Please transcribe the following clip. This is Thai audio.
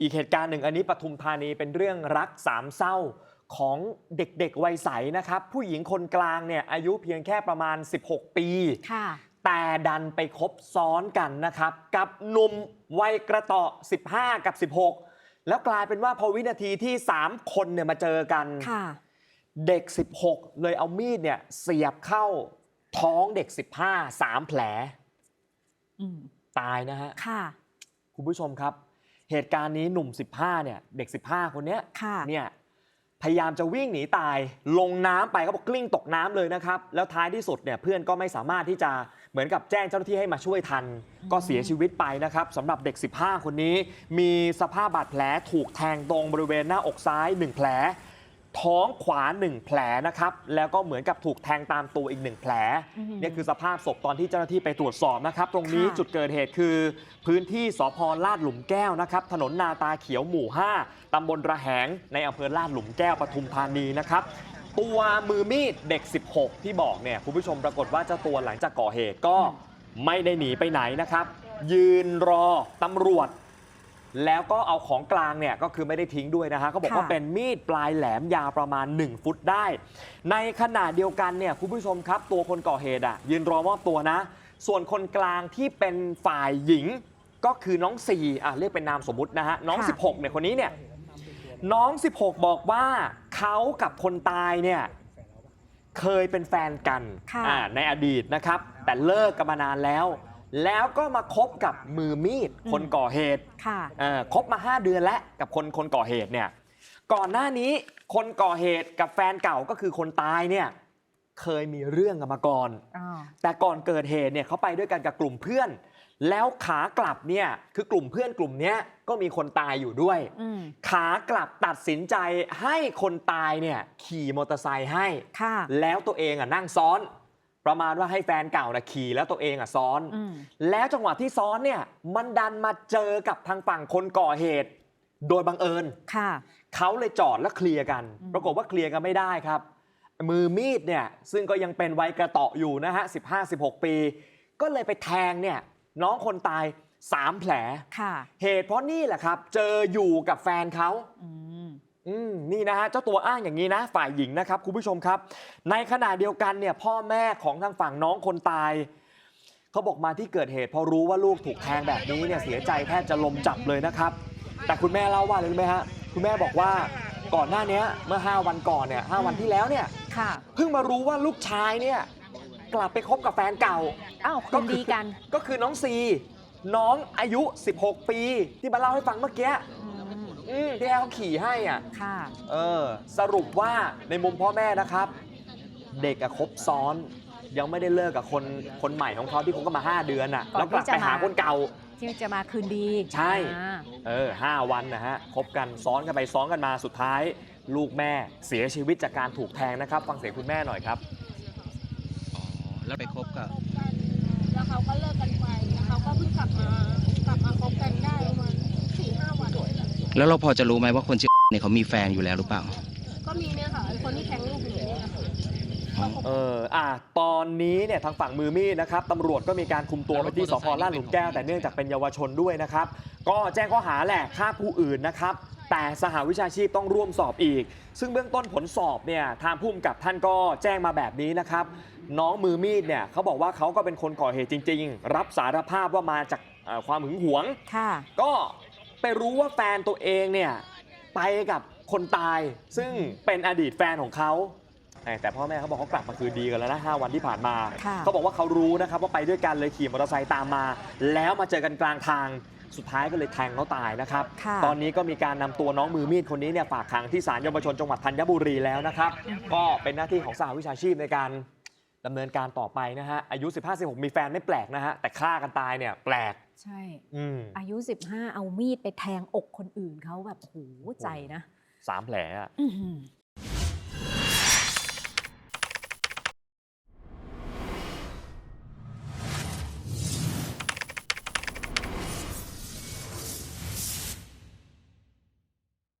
อีกเหตุการณ์หนึ่งอันนี้ปทุมธานีเป็นเรื่องรักสามเศร้าของเด็กๆวัยใสนะครับ ผู้หญิงคนกลางเนี่ยอายุเพียงแค่ประมาณ 16 ปีค่ะแต่ดันไปคบซ้อนกันนะครับ กับหนุ่มวัยกระเต่อ15 กับ 16 แล้วกลายเป็นว่าพอวินาทีที่ 3 คนเนี่ยมาเจอกันค่ะเด็ก 16 เลยเอามีดเนี่ยเสียบเข้าท้องเด็ก 15 3 แผลอืมตายนะฮะค่ะคุณผู้ชมครับ เหตุการณ์นี้หนุ่ม 15 เนี่ย เด็ก 15 คนเนี้ยค่ะเนี่ยพยายามจะวิ่งหนีตายลงน้ำไปเขาบอกกลิ้งตกน้ำเลยนะครับ แล้วท้ายที่สุดเนี่ยเพื่อนก็ไม่สามารถที่จะเหมือนกับแจ้งเจ้าหน้าที่ให้มาช่วยทัน ก็เสียชีวิตไปนะครับสำหรับเด็ก 15 คนนี้ มีสภาพบาดแผลถูกแทงตรงบริเวณหน้าอกซ้าย 1 แผล ท้องขวา 1 แผลนะครับ แล้วก็เหมือนกับถูกแทงตามตัวอีก 1 แผลอืมเนี่ยคือสภาพศพตอนที่เจ้าหน้าที่ไปตรวจสอบนะครับ ตรงนี้ค่ะจุดเกิดเหตุคือ พื้นที่สพลาดหลุมแก้วนะครับ ถนนนาตาเขียวหมู่ 5ตำบลระแหง ในอำเภอลาดหลุมแก้วปทุมธานีนะครับตัวมือมีดเด็ก 16 ที่บอกเนี่ยคุณผู้ชมปรากฏว่าเจ้าตัวหลังจากก่อเหตุก็ไม่ได้หนีไปไหนนะครับ ยืนรอตำรวจ แล้วก็เอาของกลางเนี่ยก็คือไม่ได้ทิ้งด้วยนะฮะเขาบอกว่าค่ะ เป็นมีดปลายแหลมยาวประมาณ 1 ฟุตได้ ในขณะเดียวกันเนี่ยคุณผู้ชมครับ ตัวคนก่อเหตุอะยืนรอมอบตัวนะ ส่วนคนกลางที่เป็นฝ่ายหญิงก็คือน้องซีอะเรียกเป็นนามสมมุตินะฮะน้อง ค่ะ 16เนี่ยคนนี้เนี่ยน้อง 16 บอกว่าเขากับคนตายเนี่ย เคยเป็นแฟนกันค่ะ อ่าในอดีตนะครับ แต่เลิกกันมานานแล้ว แล้วก็มาคบกับมือมีดคนก่อเหตุค่ะเอ่อคบมา 5 เดือนแล้วกับคนคนก่อเหตุเนี่ยก่อนหน้านี้คนก่อเหตุกับแฟนเก่าก็คือคนตายเนี่ยเคยมีเรื่องกันมาก่อนอ๋อแต่ก่อนเกิดเหตุเนี่ยเขาไปด้วยกันกับกลุ่มเพื่อน แล้วขากลับเนี่ยคือกลุ่มเพื่อนกลุ่มเนี้ยก็มีคนตายอยู่ด้วยอืมขากลับตัดสินใจให้คนตายเนี่ยขี่มอเตอร์ไซค์ให้ค่ะแล้วตัวเองอะนั่งซ้อน ประมาณว่าให้แฟนเก่านะขี่แล้วตัวเองอะซ้อน อืมแล้วจังหวะที่ซ้อนเนี่ยมันดันมาเจอกับทางฝั่งคนก่อเหตุ โดยบังเอิญ ค่ะ เขาเลยจอดแล้วเคลียร์กัน อืม ปรากฏว่าเคลียร์กันไม่ได้ครับ มือมีดเนี่ยซึ่งก็ยังเป็นวัยกระเตาะอยู่นะฮะ 15-16 ปี ก็เลยไปแทงเนี่ยน้องคนตาย 3 แผล ค่ะเหตุเพราะนี่แหละครับ เจออยู่กับแฟนเขา อืมอืม นี่นะฮะเจ้าตัวอ้างอย่างนี้นะ ฝ่ายหญิงนะครับคุณผู้ชมครับ ในขณะเดียวกันเนี่ยพ่อแม่ของทางฝั่งน้องคนตายเขาบอกมาที่เกิดเหตุพอรู้ว่าลูกถูกแทงแบบนี้เนี่ยเสียใจแทบจะลมจับเลยนะครับ แต่คุณแม่เล่าว่าอะไรรู้ไหมฮะคุณแม่บอกว่าก่อนหน้านี้เมื่อ 5 วันก่อนเนี่ยหวันที่แล้วเนี่ยค่ะเพิ่งมารู้ว่าลูกชายเนี่ยกลับไปคบกับแฟนเก่าอ้าวคืนดีกัน ก็คือน้องซีน้องอายุ 16 ปี ที่มาเล่าให้ฟังเมื่อกี้ อืมอืมที่ให้เขาขี่ให้อะ ค่ะ เออ สรุปว่าในมุมพ่อแม่นะครับ เด็กอะคบซ้อน ยังไม่ได้เลิกกับคนคนใหม่ของเขาที่คบกันมา 5 เดือนอะก่อนแล้วกลับที่จะไปหามาคนเก่า ที่จะมาคืนดีใช่ อ่าเออห้าวันนะฮะคบกันซ้อนกันไปซ้อนกันมาสุดท้าย ลูกแม่เสียชีวิตจากการถูกแทงนะครับ ฟังเสียงคุณแม่หน่อยครับ อ๋อ แล้วไปคบกับ แล้วเขาก็เลิกกันไปแล้วเขาก็เพิ่งกลับมา กลับมาคบกันได้ประมาณสี่ห้าวัน แล้วเราพอจะรู้ไหมว่าคนชื่อเนี่ยเขามีแฟนอยู่แล้วหรือเปล่า ก็มีเนี่ยค่ะไอ้คนที่แทงลูกหนูเนี่ยค่ะอ๋อเอออะตอนนี้เนี่ยทางฝั่งมือมีดนะครับตำรวจก็มีการคุมตัวไปที่สพลาดหลุมแก้วแต่เนื่องจากเป็นเยาวชนด้วยนะครับ ก็แจ้งข้อหาแหละฆ่าผู้อื่นนะครับ แต่สหวิชาชีพต้องร่วมสอบอีก ซึ่งเบื้องต้นผลสอบเนี่ยทางผู้กำกับท่านก็แจ้งมาแบบนี้นะครับ น้องมือมีดเนี่ยเขาบอกว่าเขาก็เป็นคนก่อเหตุจริง ๆ รับสารภาพว่ามาจากเอ่อความหึงหวงค่ะก็ ไปรู้ว่าแฟนตัวเองเนี่ยไปกับคนตาย ซึ่งเป็นอดีตแฟนของเขาแต่แต่พ่อแม่เขาบอกเขากลับมาคืนดีกันแล้วนะ 5 วันที่ผ่านมาค่ะเขาบอกว่าเขารู้นะครับว่าไปด้วยกันเลยขี่มอเตอร์ไซค์ตามมา แล้วมาเจอกันกลางทางสุดท้ายก็เลยแทงเขาตายนะครับค่ะตอนนี้ก็มีการนำตัวน้องมือมีดคนนี้เนี่ยฝากขังที่ศาลเยาวชนจังหวัดธัญบุรีแล้วนะครับ ก็เป็นหน้าที่ของสหวิชาชีพในการ ดำเนินการต่อไปนะฮะ อายุ 15-16 มีแฟนไม่แปลกนะฮะ แต่ฆ่ากันตายเนี่ยแปลก ใช่ อืมอายุ 15 เอามีดไปแทงอกคนอื่นเขาแบบโหใจนะ สามแผลอะ อื้อหือ